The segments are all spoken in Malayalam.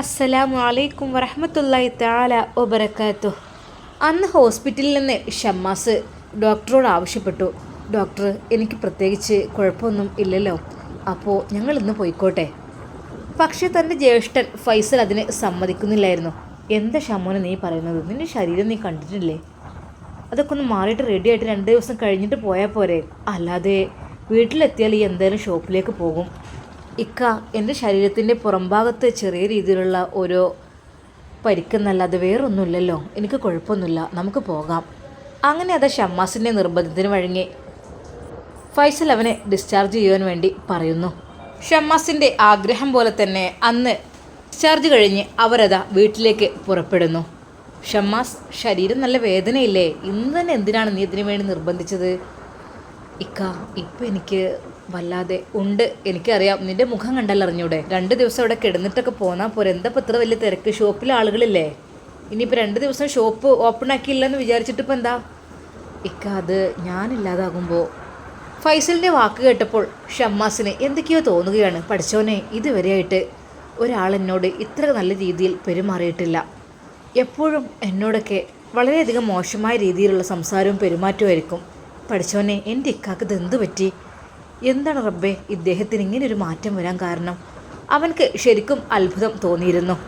അസ്സലാമു അലൈക്കും വറഹമത്തല്ലാഹി തആല വബറകാതുഹു. അന്ന് ഹോസ്പിറ്റലിൽ നിന്ന് ഷമ്മാസ് ഡോക്ടറോട് ആവശ്യപ്പെട്ടു. ഡോക്ടർ എനിക്ക് പ്രത്യേകിച്ച് കുഴപ്പമൊന്നും ഇല്ലല്ലോ. അപ്പോൾ ഞങ്ങൾ ഇന്ന് പോയിക്കോട്ടെ. പക്ഷേ തന്റെ ജ്യേഷ്ഠൻ ഫൈസൽ അതിന് സമ്മതിക്കുന്നില്ലായിരുന്നു. എന്താ ഷമ്മോനെ നീ പറയുന്നത്? നിന്റെ ശരീരം നീ കണ്ടിട്ടില്ലേ? അതൊക്കെ ഒന്ന് മാറിയിട്ട് റെഡി ആയിട്ട് രണ്ട് ദിവസം കഴിഞ്ഞിട്ട് പോയാൽ പോരെ. അല്ലാതെ വീട്ടിലെത്തിയാൽ ഈ എന്തായാലും ഷോപ്പിലേക്ക് പോകും. ഇക്ക എന്റെ ശരീരത്തിന്റെ പുറംഭാഗത്ത് ചെറിയ രീതിയിലുള്ള പരിക്കുന്നല്ല പരിക്കെന്നല്ലാതെ വേറൊന്നുമില്ലല്ലോ. എനിക്ക് കുഴപ്പമൊന്നുമില്ല. നമുക്ക് പോകാം. അങ്ങനെ അത് ഷമ്മാസിന്റെ നിർബന്ധത്തിന് വഴങ്ങി ഫൈസൽ അവനെ ഡിസ്ചാർജ് ചെയ്യുവാൻ വേണ്ടി പറയുന്നു. ഷമ്മാസിന്റെ ആഗ്രഹം പോലെ തന്നെ അന്ന് ഡിസ്ചാർജ് കഴിഞ്ഞ് അവരതാ വീട്ടിലേക്ക് പുറപ്പെടുന്നു. ഷമ്മാസ് ശരീരം നല്ല വേദനയില്ലേ? ഇന്ന് തന്നെ എന്തിനാണ് നീ ഇതിനു വേണ്ടി നിർബന്ധിച്ചത്? ഇക്ക ഇപ്പം എനിക്ക് വല്ലാതെ ഉണ്ട്. എനിക്കറിയാം. നിന്റെ മുഖം കണ്ടല്ല അറിഞ്ഞൂടെ? രണ്ട് ദിവസം അവിടെ കിടന്നിട്ടൊക്കെ പോന്നാൽ പോരെ. എന്താ ഇത്ര വലിയ തിരക്ക്? ഷോപ്പിൽ ആളുകളില്ലേ? ഇനിയിപ്പോൾ രണ്ട് ദിവസം ഷോപ്പ് ഓപ്പൺ ആക്കിയില്ലെന്ന് വിചാരിച്ചിട്ട് ഇപ്പം എന്താ? ഇക്ക അത് ഞാനില്ലാതാകുമ്പോൾ ഫൈസലിന്റെ വാക്ക് കേട്ടപ്പോൾ ഷമ്മാസിന് എന്തൊക്കെയോ തോന്നുകയാണ്. പഠിച്ചോനെ ഇതുവരെയായിട്ട് ഒരാളെന്നോട് ഇത്ര നല്ല രീതിയിൽ പെരുമാറിയിട്ടില്ല. എപ്പോഴും എന്നോടൊക്കെ വളരെയധികം മോശമായ രീതിയിലുള്ള സംസാരവും പെരുമാറ്റവും ആയിരിക്കും. പഠിച്ചോനെ എന്റെ ഇക്കാക്ക് എന്ത് പറ്റി? എന്താണ് റബ്ബേ ഇദ്ദേഹത്തിന് ഇങ്ങനെ ഒരു മാറ്റം വരാൻ കാരണം? അവൻക്ക് ശരിക്കും അത്ഭുതം തോന്നിയിരുന്നു.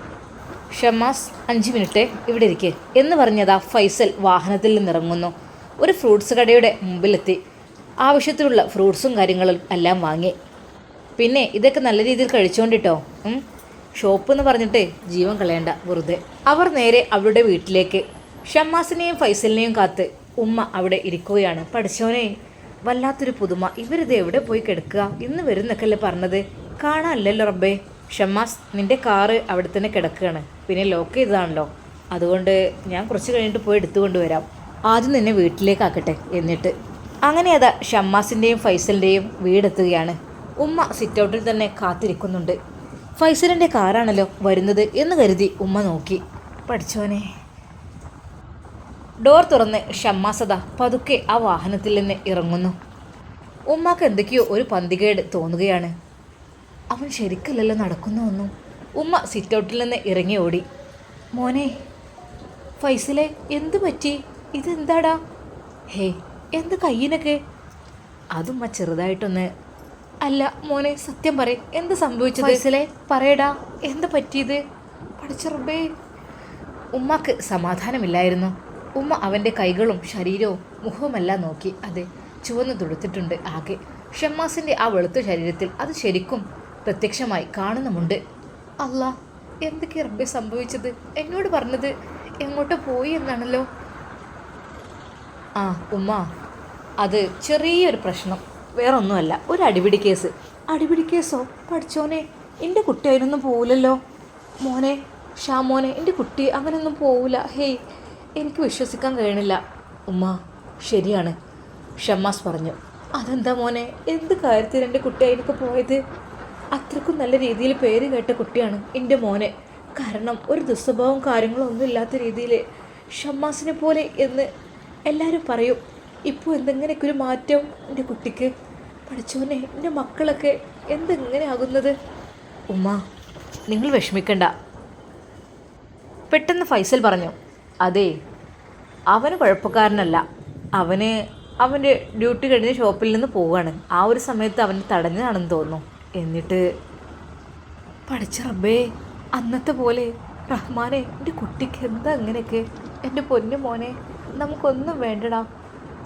ഷമാസ് അഞ്ച് മിനിറ്റ് ഇവിടെ ഇരിക്കെ. എന്ന് പറഞ്ഞതാ ഫൈസൽ വാഹനത്തിൽ നിന്നിറങ്ങുന്നു. ഒരു ഫ്രൂട്ട്സ് കടയുടെ മുമ്പിലെത്തി. ആവശ്യത്തിനുള്ള ഫ്രൂട്ട്സും കാര്യങ്ങളും എല്ലാം വാങ്ങി. പിന്നെ ഇതൊക്കെ നല്ല രീതിയിൽ കഴിച്ചുകൊണ്ടിട്ടോ ഷോപ്പ് എന്ന് പറഞ്ഞിട്ട് ജീവൻ കളയണ്ട വെറുതെ. അവർ നേരെ അവരുടെ വീട്ടിലേക്ക്. ഷമ്മാസിനെയും ഫൈസലിനെയും കാത്ത് ഉമ്മ അവിടെ ഇരിക്കുകയാണ്. പഠിച്ചോനെ വല്ലാത്തൊരു പുതുമ. ഇവരിത് എവിടെ പോയി കിടക്കുക ഇന്ന് വരുന്നൊക്കെയല്ലേ പറഞ്ഞത്? കാണാനല്ലല്ലോ റബ്ബേ. ഷമ്മാസ് നിന്റെ കാറ് അവിടെ തന്നെ കിടക്കുകയാണ് പിന്നെ ലോക്ക് ചെയ്തതാണല്ലോ. അതുകൊണ്ട് ഞാൻ കുറച്ച് കഴിഞ്ഞിട്ട് പോയി എടുത്തുകൊണ്ട് വരാം ആദ്യം നിന്നെ വീട്ടിലേക്കാക്കട്ടെ എന്നിട്ട്. അങ്ങനെ അതാ ഷമ്മാസിന്റെയും ഫൈസലിന്റെയും വീടെത്തുകയാണ്. ഉമ്മ സിറ്റൗട്ടിൽ തന്നെ കാത്തിരിക്കുന്നുണ്ട്. ഫൈസലിന്റെ കാറാണല്ലോ വരുന്നത് എന്ന് കരുതി ഉമ്മ നോക്കി. പഠിച്ചോനെ. ഡോർ തുറന്ന് ഷമ്മാസദ പതുക്കെ ആ വാഹനത്തിൽ നിന്ന് ഇറങ്ങുന്നു. ഉമ്മാക്ക് എന്തൊക്കെയോ ഒരു പന്തികേട് തോന്നുകയാണ്. അവൻ ശരിക്കല്ലല്ലോ നടക്കുന്നു ഒന്നും ഉമ്മ സിറ്റൗട്ടിൽ നിന്ന് ഇറങ്ങി ഓടി. മോനെ ഫൈസലെ എന്ത് പറ്റി? ഇതെന്താടാ? ഹേ എന്ത് കയ്യിനൊക്കെ? അതുമ്മ ചെറുതായിട്ടൊന്ന് അല്ല മോനെ സത്യം പറ എന്ത് സംഭവിച്ചത്? ഫൈസലെ പറയടാ. എന്ത് പറ്റിയത്? പഠിച്ചറബേ. ഉമ്മക്ക് സമാധാനമില്ലായിരുന്നു. ഉമ്മ അവന്റെ കൈകളും ശരീരവും മുഖവുമെല്ലാം നോക്കി അതെ ചുവന്ന് തുടുത്തിട്ടുണ്ട് ആകെ. ഷമ്മാസിന്റെ ആ വെളുത്ത ശരീരത്തിൽ അത് ശരിക്കും പ്രത്യക്ഷമായി കാണുന്നുമുണ്ട്. അല്ല എന്തൊക്കെ റബ്ബെ സംഭവിച്ചത്? എന്നോട് പറഞ്ഞത് എങ്ങോട്ട് പോയി എന്നാണല്ലോ. ആ ഉമ്മ അത് ചെറിയൊരു പ്രശ്നം. വേറൊന്നുമല്ല ഒരു അടിപിടി കേസ്. അടിപിടി കേസോ? പഠിച്ചോനെ എന്റെ കുട്ടി അതിനൊന്നും പോവില്ലല്ലോ. മോനെ ഷാ മോനെ എന്റെ കുട്ടി അവനൊന്നും പോവില്ല ഹേയ് എനിക്ക് വിശ്വസിക്കാൻ കഴിയണില്ല. ഉമ്മ ശരിയാണ്. ഷമ്മാസ് പറഞ്ഞു. അതെന്താ മോനെ? എന്ത് കാര്യത്തിൽ എന്റെ കുട്ടി അതിനൊക്കെ പോയത്? അത്രക്കും നല്ല രീതിയിൽ പേര് കേട്ട കുട്ടിയാണ് എന്റെ മോനെ. കാരണം ഒരു ദുസ്വഭാവം കാര്യങ്ങളും ഒന്നും ഇല്ലാത്ത രീതിയിൽ ഷമ്മാസിനെ പോലെ എന്ന് എല്ലാവരും പറയും. ഇപ്പോൾ എന്തെങ്ങനെയൊക്കെ ഒരു മാറ്റം എന്റെ കുട്ടിക്ക്? പഠിച്ചോനെ എന്റെ മക്കളൊക്കെ എന്തെങ്ങനെ ആകുന്നത്? ഉമ്മ നിങ്ങൾ വിഷമിക്കണ്ട. പെട്ടെന്ന് ഫൈസൽ പറഞ്ഞു. അതെ അവന് കുഴപ്പക്കാരനല്ല. അവന് അവന്റെ ഡ്യൂട്ടി കഴിഞ്ഞ് ഷോപ്പിൽ നിന്ന് പോവുകയാണ് ആ ഒരു സമയത്ത് അവൻ തടഞ്ഞതാണെന്ന് തോന്നുന്നു. എന്നിട്ട് പഠിച്ച റബ്ബേ അന്നത്തെ പോലെ റഹ്മാനെ എന്റെ കുട്ടിക്ക് എന്താ അങ്ങനെയൊക്കെ? എന്റെ പൊന്നു മോനെ നമുക്കൊന്നും വേണ്ടടാ.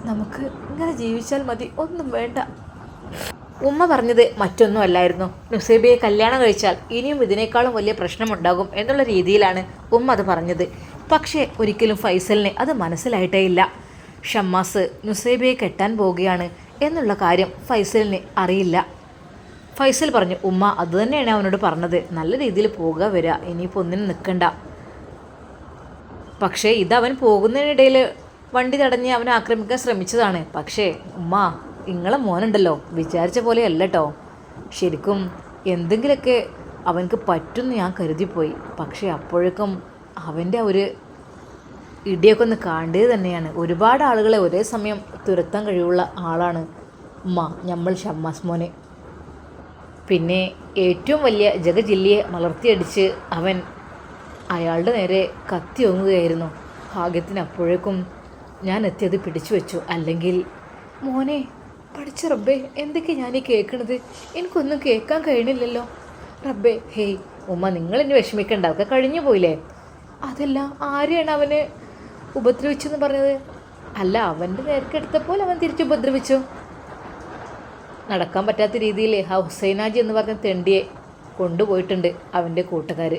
നമുക്ക് ഇങ്ങനെ ജീവിച്ചാൽ മതി ഒന്നും വേണ്ട. ഉമ്മ പറഞ്ഞത് മറ്റൊന്നും അല്ലായിരുന്നു. നുസൈബിയെ കല്യാണം കഴിച്ചാൽ ഇനിയും ഇതിനേക്കാളും വലിയ പ്രശ്നമുണ്ടാകും എന്നുള്ള രീതിയിലാണ് ഉമ്മ അത് പറഞ്ഞത്. പക്ഷേ ഒരിക്കലും ഫൈസലിനെ അത് മനസ്സിലായിട്ടേ ഇല്ല. ഷമ്മാസ് നുസൈബയെ കെട്ടാൻ പോവുകയാണ് എന്നുള്ള കാര്യം ഫൈസലിന് അറിയില്ല. ഫൈസൽ പറഞ്ഞു ഉമ്മ അത് തന്നെയാണ് അവനോട് പറഞ്ഞത്. നല്ല രീതിയിൽ പോകുക വരിക ഇനിയിപ്പോൾ ഒന്നിനും നിൽക്കണ്ട പക്ഷേ ഇത് അവൻ പോകുന്നതിനിടയിൽ വണ്ടി തടഞ്ഞ് അവനെ ആക്രമിക്കാൻ ശ്രമിച്ചതാണ്. പക്ഷേ ഉമ്മ ഇങ്ങളെ മോനുണ്ടല്ലോ. വിചാരിച്ച പോലെ അല്ല കേട്ടോ ശരിക്കും എന്തെങ്കിലുമൊക്കെ അവനക്ക് പറ്റുമെന്ന് ഞാൻ കരുതിപ്പോയി. പക്ഷേ അപ്പോഴേക്കും അവന്റെ ഒരു ഇടിയൊക്കെ ഒന്ന് കാണേണ്ടത് തന്നെയാണ്. ഒരുപാട് ആളുകളെ ഒരേ സമയം തുരത്താൻ കഴിവുള്ള ആളാണ് ഉമ്മ നമ്മൾ ഷമ്മാസ് മോനെ. പിന്നെ ഏറ്റവും വലിയ ജഗജില്ലിയെ മലർത്തിയടിച്ച് അവൻ അയാളുടെ നേരെ കത്തി ഒങ്ങുകയായിരുന്നു ഭാഗ്യത്തിന് അപ്പോഴേക്കും ഞാൻ എത്തിയത് പിടിച്ചു വെച്ചു. അല്ലെങ്കിൽ മോനെ പഠിച്ച റബ്ബേ എന്തൊക്കെ ഞാൻ ഈ കേൾക്കണത്? എനിക്കൊന്നും കേൾക്കാൻ കഴിയണില്ലല്ലോ. റബ്ബേ ഹേയ് ഉമ്മ ഇനി വിഷമിക്കണ്ട. അതൊക്കെ കഴിഞ്ഞു പോയില്ലേ? അതല്ല ആരെയാണ് അവന് ഉപദ്രവിച്ചെന്ന് പറഞ്ഞത്? അല്ല അവന്റെ നേർക്കെടുത്തപ്പോൾ അവൻ തിരിച്ച് ഉപദ്രവിച്ചു. നടക്കാൻ പറ്റാത്ത രീതിയിൽ ആ ഹുസൈനാജി എന്ന് പറഞ്ഞ തെണ്ടിയെ കൊണ്ടുപോയിട്ടുണ്ട് അവന്റെ കൂട്ടുകാർ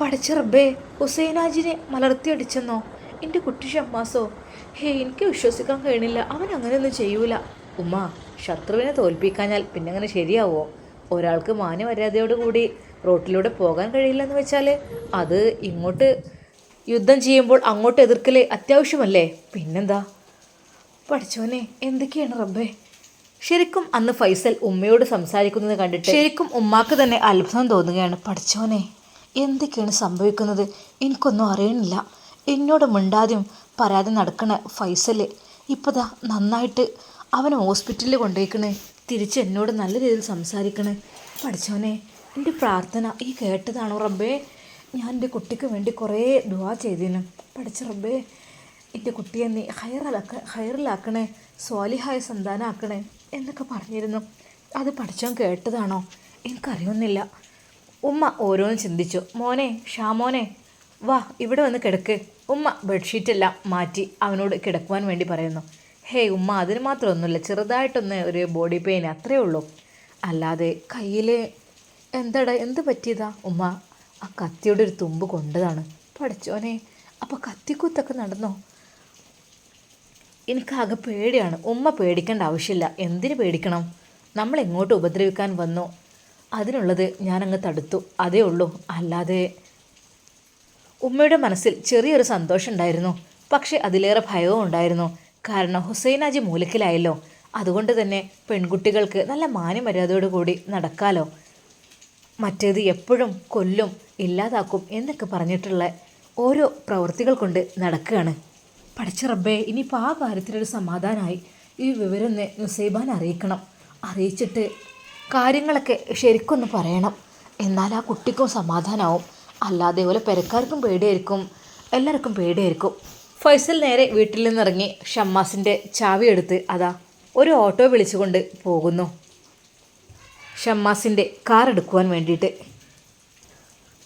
പഠിച്ച റബ്ബേ ഹുസൈനാജിനെ മലർത്തിയടിച്ചെന്നോ? എന്റെ കുട്ടി ഷമ്മാസോ ഹേ എനിക്ക് വിശ്വസിക്കാൻ കഴിയണില്ല. അവൻ അങ്ങനെയൊന്നും ചെയ്യൂല. ഉമ്മ ശത്രുവിനെ തോൽപ്പിക്കാഞ്ഞാൽ പിന്നെ അങ്ങനെ ശരിയാവോ? ഒരാൾക്ക് മാന്യമര്യാദയോട് കൂടി റോട്ടിലൂടെ പോകാൻ കഴിയില്ലെന്ന് വെച്ചാൽ അത് ഇങ്ങോട്ട് യുദ്ധം ചെയ്യുമ്പോൾ അങ്ങോട്ട് എതിർക്കൽ അത്യാവശ്യമല്ലേ? പിന്നെന്താ? പഠിച്ചോനെ എന്തൊക്കെയാണ് റബ്ബേ? ശരിക്കും അന്ന് ഫൈസൽ ഉമ്മയോട് സംസാരിക്കുന്നത് കണ്ടിട്ട് ശരിക്കും ഉമ്മാക്ക് തന്നെ അത്ഭുതം തോന്നുകയാണ്. പഠിച്ചോനെ എന്തൊക്കെയാണ് സംഭവിക്കുന്നത്? എനിക്കൊന്നും അറിയണില്ല. എന്നോട് മിണ്ടാതെയും പരാതി നടക്കണ ഫൈസൽ ഇപ്പതാ നന്നായിട്ട് അവനെ ഹോസ്പിറ്റലിൽ കൊണ്ടുപോയിക്കണേ. തിരിച്ച് എന്നോട് നല്ല രീതിയിൽ സംസാരിക്കണേ. പഠിച്ചോനെ എന്റെ പ്രാർത്ഥന ഈ കേട്ടതാണോ റബ്ബേ? ഞാൻ എന്റെ കുട്ടിക്ക് വേണ്ടി കുറേ ദുവാ ചെയ്തിരുന്നു പഠിച്ച റബ്ബേ എന്റെ കുട്ടിയെ നീ ഹയറിലാക്ക ഹയറിലാക്കണേ സ്വാലിഹായ സന്താനാക്കണേ എന്നൊക്കെ പറഞ്ഞിരുന്നു. അത് പഠിച്ചോൻ കേട്ടതാണോ? എനിക്കറിയുന്നില്ല. ഉമ്മ ഓരോന്ന് ചിന്തിച്ചു. മോനെ ഷാമോനെ വാ ഇവിടെ വന്ന് കിടക്ക്. ഉമ്മ ബെഡ്ഷീറ്റെല്ലാം മാറ്റി അവനോട് കിടക്കുവാൻ വേണ്ടി പറയുന്നു. ഹേയ് ഉമ്മ അതിന് മാത്രമൊന്നുമില്ല. ചെറുതായിട്ടൊന്ന് ഒരു ബോഡി പെയിൻ അത്രയേ ഉള്ളൂ. അല്ലാതെ കയ്യിൽ എന്താടാ എന്ത് പറ്റിയതാ? ഉമ്മ ആ കത്തിയുടെ ഒരു തുമ്പ് കൊണ്ടതാണ്. പഠിച്ചോനെ അപ്പോൾ കത്തിക്കുത്തൊക്കെ നടന്നോ? എനിക്കാകെ പേടിയാണ്. ഉമ്മ പേടിക്കേണ്ട ആവശ്യമില്ല. എന്തിനു പേടിക്കണം? നമ്മൾ എങ്ങോട്ട് ഉപദ്രവിക്കാൻ വന്നോ? അതിനുള്ളത് ഞാനങ്ങ് തടുത്തു. അതേ ഉള്ളൂ. അല്ലാതെ ഉമ്മയുടെ മനസ്സിൽ ചെറിയൊരു സന്തോഷം ഉണ്ടായിരുന്നു. പക്ഷേ അതിലേറെ ഭയവും ഉണ്ടായിരുന്നു. കാരണം ഹുസൈനാജി മൂലക്കിലായല്ലോ. അതുകൊണ്ട് തന്നെ പെൺകുട്ടികൾക്ക് നല്ല മാന്യമര്യാദയോടുകൂടി നടക്കാലോ. മറ്റേത് എപ്പോഴും കൊല്ലും ഇല്ലാതാക്കും എന്നൊക്കെ പറഞ്ഞിട്ടുള്ള ഓരോ പ്രവൃത്തികൾ കൊണ്ട് നടക്കുകയാണ്. പഠിച്ച റബ്ബേ ഇനിയിപ്പോൾ ആ കാര്യത്തിലൊരു സമാധാനമായി ഈ വിവരം നുസൈബാൻ അറിയിക്കണം. അറിയിച്ചിട്ട് കാര്യങ്ങളൊക്കെ ശരിക്കൊന്ന് പറയണം. എന്നാൽ ആ കുട്ടിക്കും സമാധാനമാവും അല്ലാതെ പോലെ പെരക്കാർക്കും പേടിയായിരിക്കും. എല്ലാവർക്കും പേടിയായിരിക്കും. ഫൈസൽ നേരെ വീട്ടിൽ നിന്നിറങ്ങി ഷമ്മാസിന്റെ ചാവി എടുത്ത് അതാ ഒരു ഓട്ടോ വിളിച്ചുകൊണ്ട് പോകുന്നു. ഷമ്മാസിന്റെ കാർ എടുക്കുവാൻ വേണ്ടിയിട്ട്.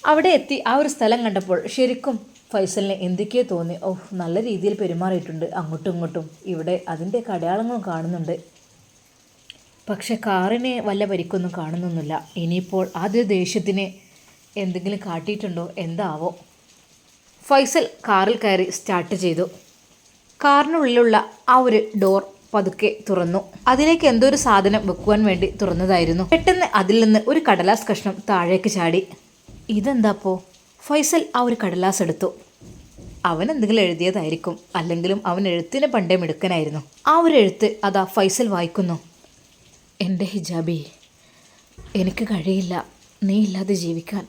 അവിടെ എത്തി ആ ഒരു സ്ഥലം കണ്ടപ്പോൾ ശരിക്കും ഫൈസലിന് എന്തൊക്കെയോ തോന്നി. ഓഹ് നല്ല രീതിയിൽ പെരുമാറിയിട്ടുണ്ട്. അങ്ങോട്ടും ഇങ്ങോട്ടും. ഇവിടെ അതിന്റെ അടയാളങ്ങളും കാണുന്നുണ്ട്. പക്ഷെ കാറിനെ വല്ല പരിക്കൊന്നും കാണുന്നൊന്നുമില്ല. ഇനിയിപ്പോൾ ആദ്യ ദേഷ്യത്തിന് എന്തെങ്കിലും കാട്ടിയിട്ടുണ്ടോ? എന്താവോ? ഫൈസൽ കാറിൽ കയറി സ്റ്റാർട്ട് ചെയ്തു. കാറിനുള്ളിലുള്ള ആ ഒരു ഡോർ പതുക്കെ തുറന്നു. അതിലേക്ക് എന്തോ ഒരു സാധനം വെക്കുവാൻ വേണ്ടി തുറന്നതായിരുന്നു. പെട്ടെന്ന് അതിൽ നിന്ന് ഒരു കടലാസ് കഷ്ണം താഴേക്ക് ചാടി. ഇതെന്താപ്പോ ഫൈസൽ ആ ഒരു കടലാസ് എടുത്തു. അവൻ എന്തെങ്കിലും എഴുതിയതായിരിക്കും. അല്ലെങ്കിലും അവൻ എഴുത്തിന് പണ്ടേ മിടുക്കനായിരുന്നു. ആ ഒരു എഴുത്ത് അതാ ഫൈസൽ വായിക്കുന്നു. എന്റെ ഹിജാബി എനിക്ക് കഴിയില്ല. നീ ഇല്ലാതെ ജീവിക്കാൻ.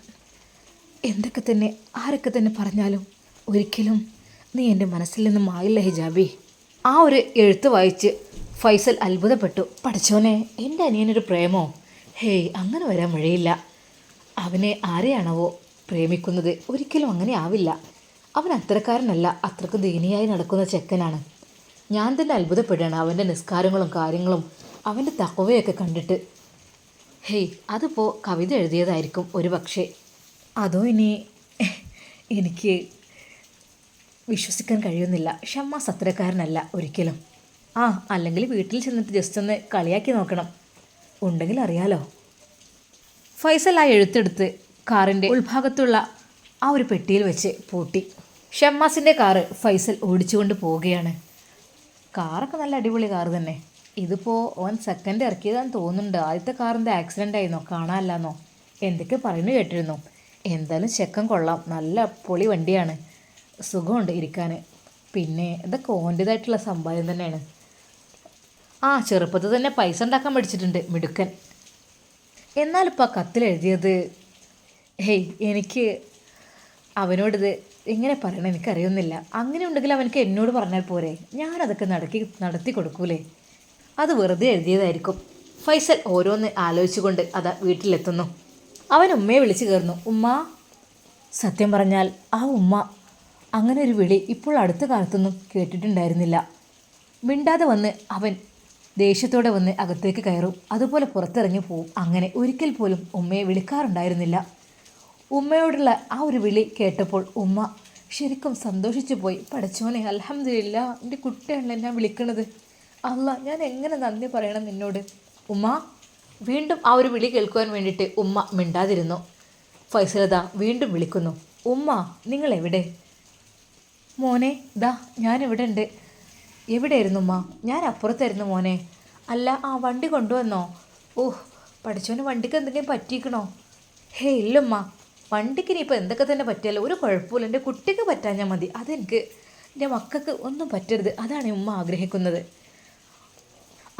എന്തൊക്കെ തന്നെ ആരൊക്കെ തന്നെ പറഞ്ഞാലും ഒരിക്കലും നീ എന്റെ മനസ്സിൽ നിന്നും മായില്ല ഹിജാബി. ആ ഒരു എഴുത്ത് വായിച്ച് ഫൈസൽ അത്ഭുതപ്പെട്ടു. പഠിച്ചോനെ എന്റെ അനിയനൊരു പ്രേമോ? ഹേയ് അങ്ങനെ വരാൻ വഴിയില്ല. അവനെ ആരെയാണവോ പ്രേമിക്കുന്നത്? ഒരിക്കലും അങ്ങനെ ആവില്ല. അവൻ അത്രക്കാരനല്ല അത്രയ്ക്ക് ദീനിയായി നടക്കുന്ന ചെക്കനാണ്. ഞാൻ തന്നെ അത്ഭുതപ്പെടുകയാണ് അവന്റെ നിസ്കാരങ്ങളും കാര്യങ്ങളും അവന്റെ തക്കവയൊക്കെ കണ്ടിട്ട്. ഹേയ് അതിപ്പോൾ കവിത എഴുതിയതായിരിക്കും ഒരു പക്ഷേ അതോ ഇനി എനിക്ക് വിശ്വസിക്കാൻ കഴിയുന്നില്ല. ഷമ്മ സത്രക്കാരനല്ല ഒരിക്കലും. ആ അല്ലെങ്കിൽ വീട്ടിൽ ചെന്നിട്ട് ജസ്റ്റ് ഒന്ന് കളിയാക്കി നോക്കണം. ഉണ്ടെങ്കിൽ അറിയാലോ. ഫൈസൽ ആ എഴുത്തെടുത്ത് കാറിന്റെ ഉൾഭാഗത്തുള്ള ആ ഒരു പെട്ടിയിൽ വെച്ച് പൂട്ടി. ഷമ്മാസിന്റെ കാറ് ഫൈസൽ ഓടിച്ചുകൊണ്ട് പോവുകയാണ്. കാറൊക്കെ നല്ല അടിപൊളി കാറ് തന്നെ. ഇതിപ്പോൾ ഓൻ സെക്കൻഡ് ഇറക്കിയതാന്ന് തോന്നുന്നുണ്ട്. ആദ്യത്തെ കാറിന്റെ ആക്സിഡന്റ് ആയിരുന്നോ? കാണാനല്ലാന്നോ? എന്തൊക്കെ പറയുന്നു കേട്ടിരുന്നു. എന്തായാലും ചെക്കൻ കൊള്ളാം. നല്ല പൊളി വണ്ടിയാണ്. സുഖമുണ്ട് ഇരിക്കാൻ. പിന്നെ ഇതൊക്കെ ഓന്റേതായിട്ടുള്ള സമ്പാദ്യം തന്നെയാണ്. ആ ചെറുപ്പത്തിൽ തന്നെ പൈസ ഉണ്ടാക്കാൻ പഠിച്ചിട്ടുണ്ട് മിടുക്കൻ. എന്നാലിപ്പോൾ ആ കത്തിലെഴുതിയത് ഹേയ് എനിക്ക് അവനോടിത് എങ്ങനെ പറയണം എനിക്കറിയുന്നില്ല. അങ്ങനെ ഉണ്ടെങ്കിൽ അവനക്ക് എന്നോട് പറഞ്ഞാൽ പോരെ. ഞാനതൊക്കെ നടക്കി നടത്തി കൊടുക്കൂലേ? അത് വെറുതെ എഴുതിയതായിരിക്കും. ഫൈസൽ ഓരോന്ന് ആലോചിച്ചുകൊണ്ട് അത് വീട്ടിലെത്തുന്നു. അവൻ ഉമ്മയെ വിളിച്ചു കയറുന്നു. ഉമ്മ സത്യം പറഞ്ഞാൽ ആ ഉമ്മ അങ്ങനെ ഒരു വിളി ഇപ്പോൾ അടുത്ത കാലത്തൊന്നും കേട്ടിട്ടുണ്ടായിരുന്നില്ല. മിണ്ടാതെ വന്ന് അവൻ ദേഷ്യത്തോടെ വന്ന് അകത്തേക്ക് കയറും. അതുപോലെ പുറത്തിറങ്ങി പോവും. അങ്ങനെ ഒരിക്കൽ പോലും ഉമ്മയെ വിളിക്കാറുണ്ടായിരുന്നില്ല. ഉമ്മയോടുള്ള ആ ഒരു വിളി കേട്ടപ്പോൾ ഉമ്മ ശരിക്കും സന്തോഷിച്ചു പോയി. പഠിച്ചോനെ അലഹമില്ല എന്റെ കുട്ടിയാണ് എന്നെ വിളിക്കണത്. അല്ല ഞാൻ എങ്ങനെ നന്ദി പറയണം നിന്നോട്? ഉമ്മ വീണ്ടും ആ ഒരു വിളി കേൾക്കുവാൻ വേണ്ടിയിട്ട് ഉമ്മ മിണ്ടാതിരുന്നു. ഫൈസലത വീണ്ടും വിളിക്കുന്നു. ഉമ്മ നിങ്ങൾ എവിടെ മോനെ ദാ ഞാനിവിടെ ഉണ്ട് എവിടെയായിരുന്നു ഉമ്മ? ഞാൻ അപ്പുറത്തായിരുന്നു മോനെ. അല്ല ആ വണ്ടി കൊണ്ടുവന്നോ? ഓഹ് പഠിച്ചവന് വണ്ടിക്ക് എന്തെങ്കിലും പറ്റിക്കണോ ഹേ ഇല്ലമ്മ. വണ്ടിക്ക് ഇനിയിപ്പോൾ എന്തൊക്കെ തന്നെ പറ്റിയാലോ ഒരു കുഴപ്പമില്ല എന്റെ കുട്ടിക്ക് പറ്റാഞ്ഞാൽ മതി. അതെനിക്ക്. എന്റെ മക്കൾക്ക് ഒന്നും പറ്റരുത്. അതാണ് ഉമ്മ ആഗ്രഹിക്കുന്നത്.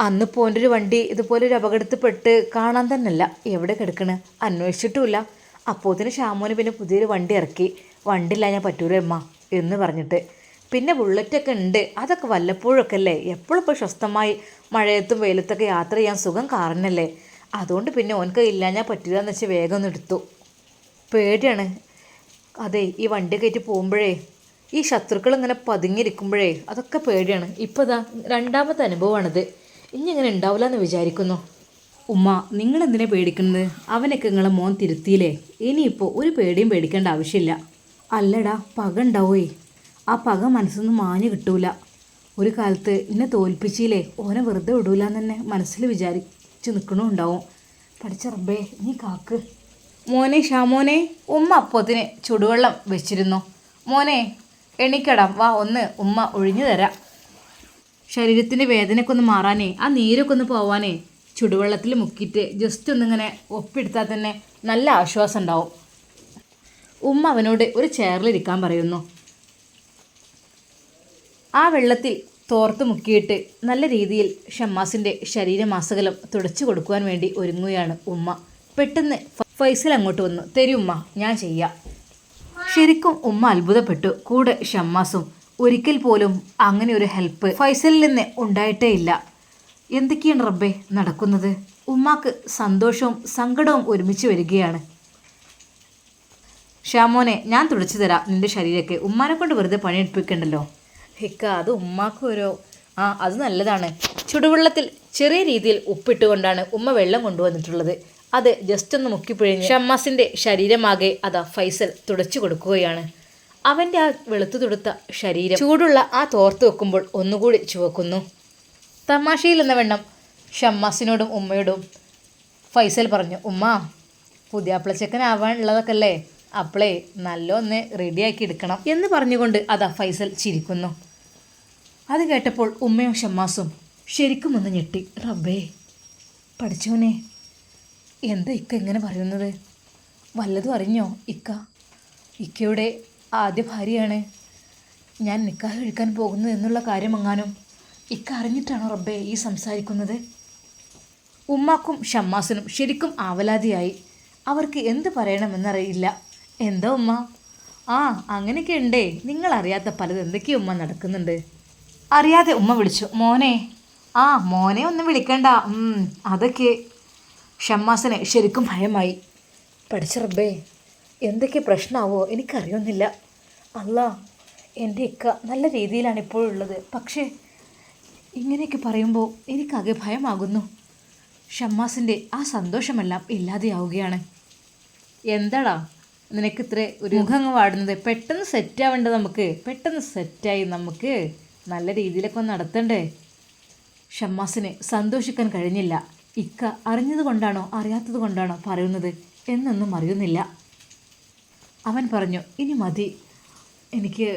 അന്ന് പോന്റെ ഒരു വണ്ടി ഇതുപോലെ ഒരു അപകടത്തിൽപ്പെട്ട് കാണാൻ തന്നെയല്ല. എവിടെ കിടക്കണ്? അന്വേഷിച്ചിട്ടുമില്ല. അപ്പോത്തിന് ഷാമോന് പിന്നെ പുതിയൊരു വണ്ടി ഇറക്കി. വണ്ടി ഇല്ല ഞാൻ പറ്റൂല അമ്മ എന്ന് പറഞ്ഞിട്ട്. പിന്നെ ബുള്ളറ്റൊക്കെ ഉണ്ട്. അതൊക്കെ വല്ലപ്പോഴൊക്കെ അല്ലേ എപ്പോഴും ഇപ്പോൾ സ്വസ്ഥമായി മഴയത്തും വെയിലത്തൊക്കെ യാത്ര ചെയ്യാൻ സുഖം കാരണല്ലേ? അതുകൊണ്ട് പിന്നെ ഓനക്ക് ഇല്ല ഞാൻ പറ്റില്ല എന്ന് വെച്ചാൽ വേഗം ഒന്ന് എടുത്തു. പേടിയാണ്. അതെ ഈ വണ്ടി കയറ്റി പോകുമ്പോഴേ ഈ ശത്രുക്കൾ ഇങ്ങനെ പതുങ്ങിയിരിക്കുമ്പോഴേ അതൊക്കെ പേടിയാണ്. ഇപ്പോൾ ഇതാ രണ്ടാമത്തെ അനുഭവമാണിത്. ഇനി ഇങ്ങനെ ഉണ്ടാവില്ല എന്ന് വിചാരിക്കുന്നു. ഉമ്മ നിങ്ങളെന്തിനാണ് പേടിക്കുന്നത്? അവനൊക്കെ നിങ്ങളെ മോൻ തിരുത്തിയില്ലേ? ഇനിയിപ്പോൾ ഒരു പേടിയും പേടിക്കേണ്ട ആവശ്യമില്ല. അല്ലടാ പക ഉണ്ടാവേ ആ പക മനസ്സൊന്നും മാഞ്ഞു കിട്ടൂല. ഒരു കാലത്ത് എന്നെ തോൽപ്പിച്ചില്ലേ ഓനെ വെറുതെ വിടൂല തന്നെ മനസ്സിൽ വിചാരിച്ച് നിൽക്കണുണ്ടാവും പഠിച്ചറബേ നീ കാക്ക്. മോനെ ഷാമോനെ ഉമ്മ അപ്പത്തിന് ചുടുവെള്ളം വെച്ചിരുന്നു. മോനെ എണീക്കടാം വാ ഒന്ന് ഉമ്മ ഒഴിഞ്ഞു തരാം. ശരീരത്തിന്റെ വേദനയൊക്കെ ഒന്ന് മാറാനേ ആ നീരൊക്കെ ഒന്ന് പോവാനേ ചുടുവെള്ളത്തിൽ മുക്കിയിട്ട് ജസ്റ്റ് ഒന്നിങ്ങനെ ഒപ്പിയെടുത്താൽ തന്നെ നല്ല ആശ്വാസം ഉണ്ടാവും. ഉമ്മ അവനോട് ഒരു ചെയറിലിരിക്കാൻ പറയുന്നു. ആ വെള്ളത്തിൽ തോർത്ത് മുക്കിയിട്ട് നല്ല രീതിയിൽ ഷമ്മാസിന്റെ ശരീരമാസകലം തുടച്ചു കൊടുക്കുവാൻ വേണ്ടി ഒരുങ്ങുകയാണ് ഉമ്മ. പെട്ടെന്ന് ഫൈസൽ അങ്ങോട്ട് വന്നു. തരൂ ഉമ്മ ഞാൻ ചെയ്യാം. ശരിക്കും ഉമ്മ അത്ഭുതപ്പെട്ടു. കൂടെ ഷമ്മാസും ഒരിക്കൽ പോലും അങ്ങനെ ഒരു ഹെൽപ്പ് ഫൈസലിൽ നിന്ന് ഉണ്ടായിട്ടേ ഇല്ല. എന്തൊക്കെയാണ് റബ്ബേ നടക്കുന്നത്? ഉമ്മാക്ക് സന്തോഷവും സങ്കടവും ഒരുമിച്ച് വരികയാണ്. ഷാമോനെ ഞാൻ തുടച്ചു തരാം. നിന്റെ ശരീരമൊക്കെ ഉമ്മാനെ കൊണ്ട് വെറുതെ പണിയെടുപ്പിക്കണ്ടല്ലോ? ഹിക്ക അത് ഉമ്മാക്ക് ഒരു ആ അത് നല്ലതാണ്. ചുടുവെള്ളത്തിൽ ചെറിയ രീതിയിൽ ഉപ്പിട്ടുകൊണ്ടാണ് ഉമ്മ വെള്ളം കൊണ്ടുവന്നിട്ടുള്ളത്. അത് ജസ്റ്റ് ഒന്ന് മുക്കിപ്പിഴിഞ്ഞ് ഷമ്മാസിന്റെ ശരീരമാകെ അതാ ഫൈസൽ തുടച്ചു കൊടുക്കുകയാണ്. അവന്റെ ആ വെളുത്തു തുടുത്ത ശരീരം ചൂടുള്ള ആ തോർത്ത് വെക്കുമ്പോൾ ഒന്നുകൂടി ചുവക്കുന്നു. തമാശയിൽ എന്ന വെണ്ണം ഷമ്മാസിനോടും ഉമ്മയോടും ഫൈസൽ പറഞ്ഞു ഉമ്മ പുതിയ അപ്പളച്ചക്കൻ ആവാനുള്ളതൊക്കെ അല്ലേ? അപ്പളേ നല്ല ഒന്ന് റെഡിയാക്കി എടുക്കണം എന്ന് പറഞ്ഞുകൊണ്ട് അതാ ഫൈസൽ ചിരിക്കുന്നു. അത് കേട്ടപ്പോൾ ഉമ്മയും ഷമ്മാസും ശരിക്കും ഒന്ന് ഞെട്ടി. റബ്ബേ പഠിച്ചോനെ എന്താ ഇക്ക എങ്ങനെ പറയുന്നത്? വല്ലതും അറിഞ്ഞോ ഇക്ക? ഇക്കയുടെ ആദ്യ ഭാര്യയാണ്. ഞാൻ നിക്കാഹ് കഴിക്കാൻ പോകുന്നത് എന്നുള്ള കാര്യം എങ്ങാനും ഇക്ക അറിഞ്ഞിട്ടാണോ റബ്ബേ ഈ സംസാരിക്കുന്നത്? ഉമ്മാക്കും ഷമ്മാസിനും ശരിക്കും ആവലാതിയായി. അവർക്ക് എന്ത് പറയണമെന്നറിയില്ല എന്താ ഉമ്മ? ആ അങ്ങനെയൊക്കെ ഉണ്ടേ. നിങ്ങൾ അറിയാത്ത പലത് എന്തൊക്കെയോ ഉമ്മ നടക്കുന്നുണ്ട്? അറിയാതെ ഉമ്മ വിളിച്ചു. മോനെ. ആ മോനെ ഒന്നും വിളിക്കണ്ട. അതൊക്കെ. ഷമ്മാസിന് ശരിക്കും ഭയമായി. പഠിച്ച റബ്ബേ എന്തൊക്കെ പ്രശ്നമാവോ എനിക്കറിയുന്നില്ല. അല്ല എന്റെ ഇക്ക നല്ല രീതിയിലാണ് ഇപ്പോഴുള്ളത് പക്ഷേ ഇങ്ങനെയൊക്കെ പറയുമ്പോൾ എനിക്കാകെ ഭയമാകുന്നു. ഷമ്മാസിന്റെ ആ സന്തോഷമെല്ലാം ഇല്ലാതെയാവുകയാണ്. എന്താടാ? നിനക്ക് ഇത്ര ഒരു മുഖം വാടുന്നത് പെട്ടെന്ന് സെറ്റ് ആവേണ്ടത് നമുക്ക്? പെട്ടെന്ന് സെറ്റായി നമുക്ക് നല്ല രീതിയിലൊക്കെ നടത്തണ്ടേ? ഷമ്മാസിന് സന്തോഷിക്കാൻ കഴിഞ്ഞില്ല. ഇക്ക അറിഞ്ഞത് കൊണ്ടാണോ അറിയാത്തത് കൊണ്ടാണോ പറയുന്നത് എന്നൊന്നും അറിയുന്നില്ല. അവൻ പറഞ്ഞു ഇനി മതി. എനിക്ക്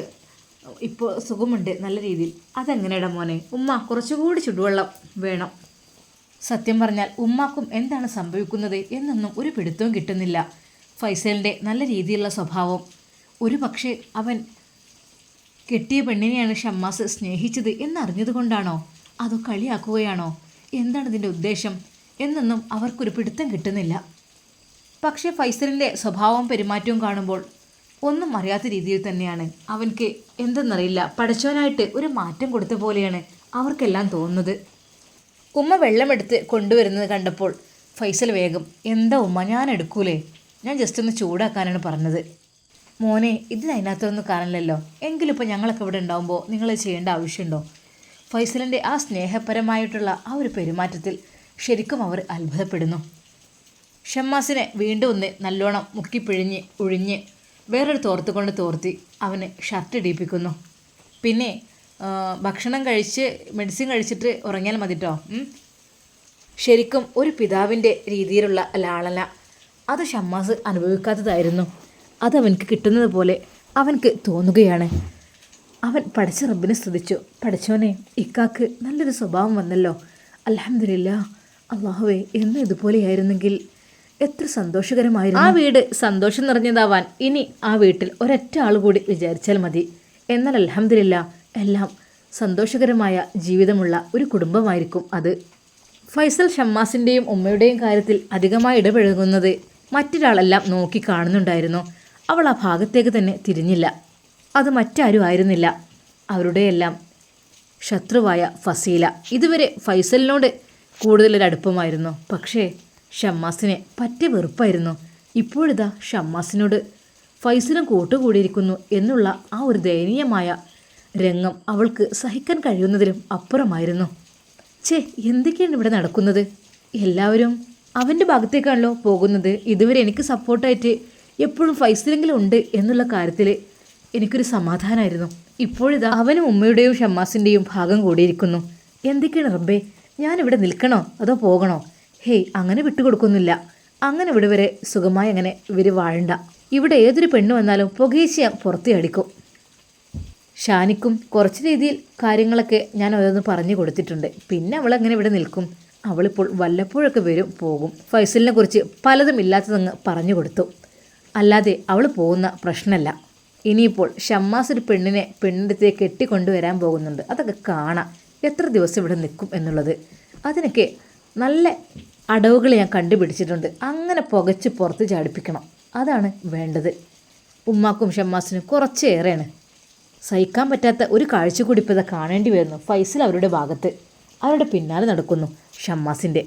ഇപ്പോൾ സുഖമുണ്ട് നല്ല രീതിയിൽ. അതെങ്ങനെയാടാ മോനെ? ഉമ്മ കുറച്ചുകൂടി ചുടുവെള്ളം വേണം. സത്യം പറഞ്ഞാൽ ഉമ്മാക്കും എന്താണ് സംഭവിക്കുന്നത് എന്നൊന്നും ഒരു പിടുത്തവും കിട്ടുന്നില്ല. ഫൈസലിന്റെ നല്ല രീതിയിലുള്ള സ്വഭാവം. ഒരു പക്ഷേ അവൻ കെട്ടിയ പെണ്ണിനെയാണ് ഷമ്മാസ് സ്നേഹിച്ചത് എന്നറിഞ്ഞതുകൊണ്ടാണോ? അതോ കളിയാക്കുകയാണോ? എന്താണ് ഇതിന്റെ ഉദ്ദേശം? എന്നൊന്നും അവർക്കൊരു പിടുത്തം കിട്ടുന്നില്ല. പക്ഷേ ഫൈസലിന്റെ സ്വഭാവവും പെരുമാറ്റവും കാണുമ്പോൾ ഒന്നും അറിയാത്ത രീതിയിൽ തന്നെയാണ്. അവൻക്ക് എന്തെന്നറിയില്ല. പഠിച്ചവനായിട്ട് ഒരു മാറ്റം കൊടുത്ത പോലെയാണ് അവർക്കെല്ലാം തോന്നുന്നത്. ഉമ്മ വെള്ളമെടുത്ത് കൊണ്ടുവരുന്നത് കണ്ടപ്പോൾ ഫൈസൽ വേഗം എന്താ ഉമ്മ ഞാൻ എടുക്കൂലേ? ഞാൻ ജസ്റ്റ് ഒന്ന് ചൂടാക്കാനാണ് പറഞ്ഞത്. മോനെ ഇതിന് അതിനകത്തൊന്നും കാണില്ലല്ലോ എങ്കിലും ഇപ്പോൾ ഞങ്ങളൊക്കെ ഇവിടെ ഉണ്ടാകുമ്പോൾ നിങ്ങൾ ചെയ്യേണ്ട ആവശ്യമുണ്ടോ? ഫൈസലിന്റെ ആ സ്നേഹപരമായിട്ടുള്ള ആ ഒരു പെരുമാറ്റത്തിൽ ശരിക്കും അവർ അത്ഭുതപ്പെടുന്നു. ഷമ്മാസിനെ വീണ്ടും ഒന്ന് നല്ലോണം മുക്കിപ്പിഴിഞ്ഞ് ഒഴിഞ്ഞ് വേറൊരു തോർത്ത് കൊണ്ട് തോർത്തി അവന് ഷർട്ട് ഇടിപ്പിക്കുന്നു. പിന്നെ ഭക്ഷണം കഴിച്ച് മെഡിസിൻ കഴിച്ചിട്ട് ഉറങ്ങിയാൽ മതിട്ടോ? ശരിക്കും ഒരു പിതാവിന്റെ രീതിയിലുള്ള ലാളന അത് ഷമ്മാസ് അനുഭവിക്കാത്തതായിരുന്നു. അതവനക്ക് കിട്ടുന്നത് പോലെ അവൻക്ക് തോന്നുകയാണ്. അവൻ പഠിച്ച റബ്ബിനെ സ്തുതിച്ചു. പഠിച്ചോനെ ഇക്കാക്ക് നല്ലൊരു സ്വഭാവം വന്നല്ലോ. അലഹമില്ല അള്ളാഹുവേ എന്ന് ഇതുപോലെയായിരുന്നെങ്കിൽ എത്ര സന്തോഷകരമായിരുന്നു. ആ വീട് സന്തോഷം നിറഞ്ഞതാവാൻ ഇനി ആ വീട്ടിൽ ഒരൊറ്റ ആൾ കൂടി വിചാരിച്ചാൽ മതി. എന്നാൽ അലഹമില്ല എല്ലാം സന്തോഷകരമായ ജീവിതമുള്ള ഒരു കുടുംബമായിരിക്കും അത്. ഫൈസൽ ഷമ്മാസിന്റെയും ഉമ്മയുടെയും കാര്യത്തിൽ അധികമായി ഇടപഴകുന്നത് മറ്റൊരാളെല്ലാം നോക്കി കാണുന്നുണ്ടായിരുന്നു. അവൾ ആ ഭാഗത്തേക്ക് തന്നെ തിരിഞ്ഞില്ല. അത് മറ്റാരും ആയിരുന്നില്ല. അവരുടെയെല്ലാം ശത്രുവായ ഫസീല. ഇതുവരെ ഫൈസലിനോട് കൂടുതലൊരു അടുപ്പമായിരുന്നു. പക്ഷേ ഷമ്മാസിനെ പറ്റിയ വെറുപ്പായിരുന്നു. ഇപ്പോഴിതാ ഷമ്മാസിനോട് ഫൈസലും കൂട്ടുകൂടിയിരിക്കുന്നു എന്നുള്ള ആ ഒരു ദയനീയമായ രംഗം അവൾക്ക് സഹിക്കാൻ കഴിയുന്നതിലും അപ്പുറമായിരുന്നു. ഛേ എന്തൊക്കെയാണ് ഇവിടെ നടക്കുന്നത്? എല്ലാവരും അവന്റെ ഭാഗത്തേക്കാണല്ലോ പോകുന്നത്. ഇതുവരെ എനിക്ക് സപ്പോർട്ടായിട്ട് എപ്പോഴും ഫൈസലെങ്കിലും ഉണ്ട് എന്നുള്ള കാര്യത്തിൽ എനിക്കൊരു സമാധാനമായിരുന്നു ഇപ്പോഴിതാ അവനും ഉമ്മയുടെയും ഷമ്മാസിന്റെയും ഭാഗം കൂടിയിരിക്കുന്നു. എന്തൊക്കെയാണ് റബ്ബേ? ഞാനിവിടെ നിൽക്കണോ? അതോ പോകണോ? ഹേയ് അങ്ങനെ വിട്ടുകൊടുക്കുന്നില്ല. അങ്ങനെ ഇവിടെ വരെ സുഖമായി അങ്ങനെ ഇവർ വാഴണ്ട. ഇവിടെ ഏതൊരു പെണ്ണ് വന്നാലും പുകയിച്ച് പുറത്തേ അടിക്കും. ഷാനിക്കും കുറച്ച് രീതിയിൽ കാര്യങ്ങളൊക്കെ ഞാൻ ഓരോന്ന് പറഞ്ഞു കൊടുത്തിട്ടുണ്ട്. പിന്നെ അവളങ്ങനെ ഇവിടെ നിൽക്കും? അവളിപ്പോൾ വല്ലപ്പോഴൊക്കെ വരും പോകും. ഫൈസലിനെ കുറിച്ച് പലതും ഇല്ലാത്തതങ്ങ് പറഞ്ഞു കൊടുത്തു. അല്ലാതെ അവൾ പോകുന്ന പ്രശ്നമല്ല. ഇനിയിപ്പോൾ ഷമ്മാസ് ഒരു പെണ്ണിനെ പെണ്ണിന്റെ കെട്ടിക്കൊണ്ടുവരാൻ പോകുന്നുണ്ട്. അതൊക്കെ കാണാം. എത്ര ദിവസം ഇവിടെ നിൽക്കും എന്നുള്ളത്. അതിനൊക്കെ നല്ല അടവുകൾ ഞാൻ കണ്ടുപിടിച്ചിട്ടുണ്ട്. അങ്ങനെ പുകച്ച് പുറത്ത് ചാടിപ്പിക്കണം. അതാണ് വേണ്ടത്. ഉമ്മാക്കും ഷമ്മാസിനും കുറച്ചേറെയാണ്. സഹിക്കാൻ പറ്റാത്ത ഒരു കാഴ്ച കൂടി ഇപ്പോൾ ഇതാ കാണേണ്ടി വരുന്നു. ഫൈസൽ അവരുടെ ഭാഗത്ത്. അവരുടെ പിന്നാലെ നടക്കുന്നു ഷമ്മാസിന്റെ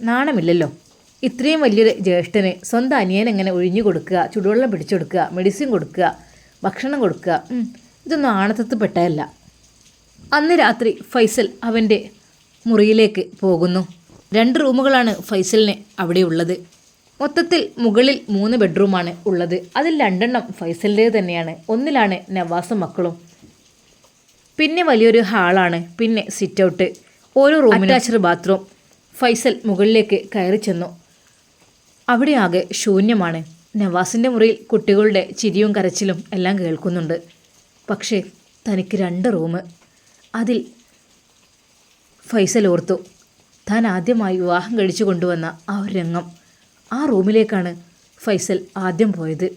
നാണമില്ലല്ലോ. ഇത്രയും വലിയൊരു ജ്യേഷ്ഠന് സ്വന്തം അനിയനെങ്ങനെ ഒഴിഞ്ഞു കൊടുക്കുക ചുടുവെള്ളം പിടിച്ചു കൊടുക്കുക മെഡിസിൻ കൊടുക്കുക ഭക്ഷണം കൊടുക്കുക ഇതൊന്നും ആണത്തത്ത് പെട്ടതല്ല. അന്ന് രാത്രി ഫൈസൽ അവന്റെ മുറിയിലേക്ക് പോകുന്നു. രണ്ട് റൂമുകളാണ് ഫൈസലിന് അവിടെയുള്ളത് മൊത്തത്തിൽ മുകളിൽ മൂന്ന് ബെഡ്റൂമാണ് ഉള്ളത്. അതിൽ രണ്ടെണ്ണം ഫൈസലിന്റെ തന്നെയാണ്. ഒന്നിലാണ് നവാസും മക്കളും. പിന്നെ വലിയൊരു ഹാളാണ്. പിന്നെ സിറ്റ് ഔട്ട് ഓരോ റൂമിനും അറ്റാച്ച്ഡ് ബാത്റൂം ഫൈസൽ മുകളിലേക്ക് കയറി ചെന്നു. അവിടെ ആകെ ശൂന്യമാണ്. നവാസിന്റെ മുറിയിൽ കുട്ടികളുടെ ചിരിയും കരച്ചിലും എല്ലാം കേൾക്കുന്നുണ്ട്. പക്ഷേ തനിക്ക് രണ്ട് റൂം അതിൽ ഫൈസൽ ഓർത്തു. താൻ ആദ്യമായി വിവാഹം കഴിച്ചു കൊണ്ടുവന്ന ആ ഒരു രംഗം. ആ റൂമിലേക്കാണ് ഫൈസൽ ആദ്യം പോയത്.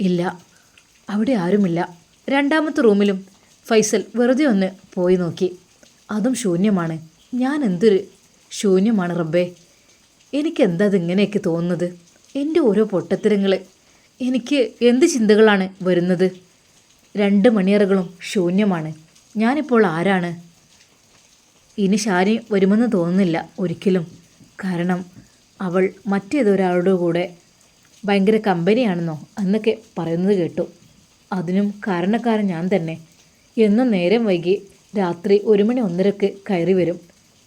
ഇല്ല. അവിടെ ആരുമില്ല. രണ്ടാമത്തെ റൂമിലും ഫൈസൽ വെറുതെ ഒന്ന് പോയി നോക്കി. അതും ശൂന്യമാണ്. ഞാൻ എന്തൊരു ശൂന്യമാണ് റബ്ബേ. എനിക്കെന്താ ഇതിങ്ങനെയൊക്കെ തോന്നുന്നത്? എന്റെ ഓരോ പൊട്ടത്തരങ്ങൾ എനിക്ക് എന്ത് ചിന്തകളാണ് വരുന്നത്? രണ്ട് മണിയറകളും ശൂന്യമാണ്. ഞാനിപ്പോൾ ആരാണ്? ഇനി ഷാരി വരുമെന്ന് തോന്നുന്നില്ല ഒരിക്കലും. കാരണം അവൾ മറ്റേതൊരാളുടെ കൂടെ ഭയങ്കര കമ്പനിയാണെന്നോ എന്നൊക്കെ പറയുന്നത് കേട്ടു. അതിനും കാരണക്കാരൻ ഞാൻ തന്നെ. എന്നും നേരം വൈകി രാത്രി ഒരു മണി ഒന്നരക്ക് കയറി വരും.